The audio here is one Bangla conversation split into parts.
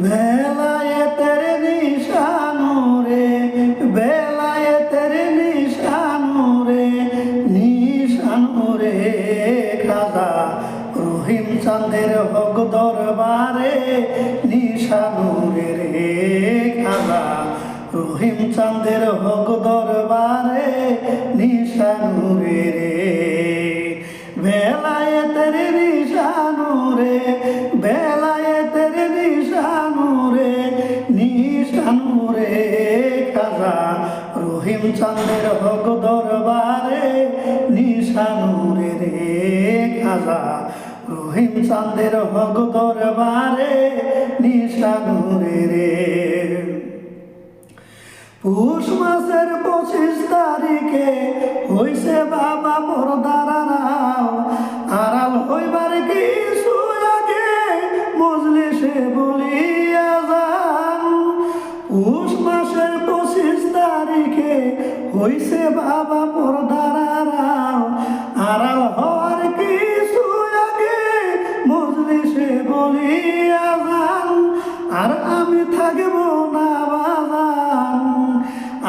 বেলায়েতের নিশানো রে বেলায়েতের নিশানো রে নিশানো রে খাজা রহিম চাঁদের হক দরবারে, নিশানো রে রে খাজা রহিম চাঁদের হক দরবারে, নিশানো রে রে। বেলায়েতের নিশানো রে বেলায়েতের রহিম চাঁদের হক দরবারে নিশানুরে রে খাজা। রহিম চাঁদের হক দরবারে নিশানুরে রে। পুষ মাসের পঁচিশ তারিখে হইছে বাবা পরদার হইছে বাবা পরদার আড়াল আড়াল হওয়ার কিছু আগে মজলিসে বলিয়া যান আর আমি থাকব না বাজান।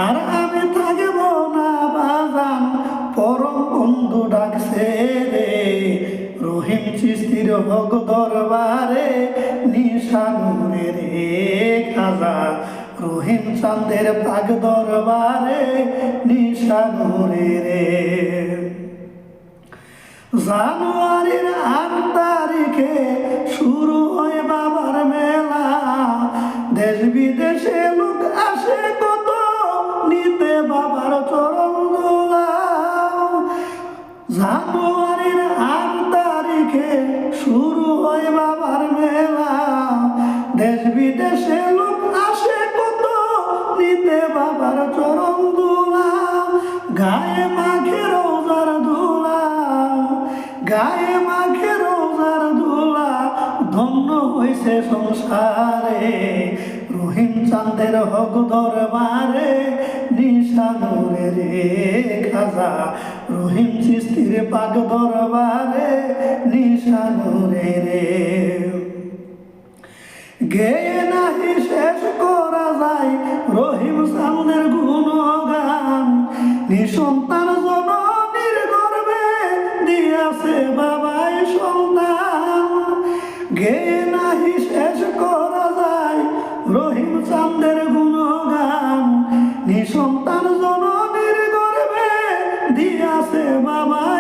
আর আমি থাকব না বাজান। পরম বন্ধু ডাকছে রে। রহিম চিস্তির হক দরবারে নিশানুরে খাজা রহিম চাঁদের পাক দরবারে নিশানুরে রে। জানুয়ারির আট তারিখে শুরু হয় বাবার মেলা। দেশ বিদেশে লোক আসে কত, নিতে বাবার চরণ জানুয়ারির আট তারিখে শুরু হয় বাবার মেলা। দেশ বিদেশে লোক বাবার চরণ দোলা গায়ে মাখে রোজার দোলা গায়ে মাখে রোজার দোলা ধন্য হইছে সংসারে। রহিম চাঁদের হক দরবারে নিশানুরে রে খাজা। রহিম চিস্তির পাক দরবারে নিশানুরে রে। গেয়ে নাহি শেষ করা যায়, রহিম গুণগান নিঃসন্তান জননীর গর্বে দিয়াছে বাবাই সন্তান। গে নাহি শেষ করা যায় রহিম চান্দের গুণগান। নিঃসন্তান জননীর গর্বে দিয়াছে বাবাই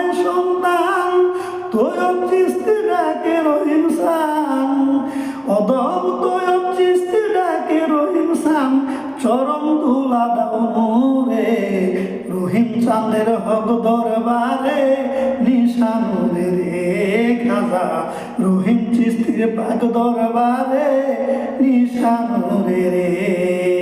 চাঁদের হক দরবারে নিশানুরে রে খাজা রহিম চিস্তির পাক দরবারে নিশানুরে রে।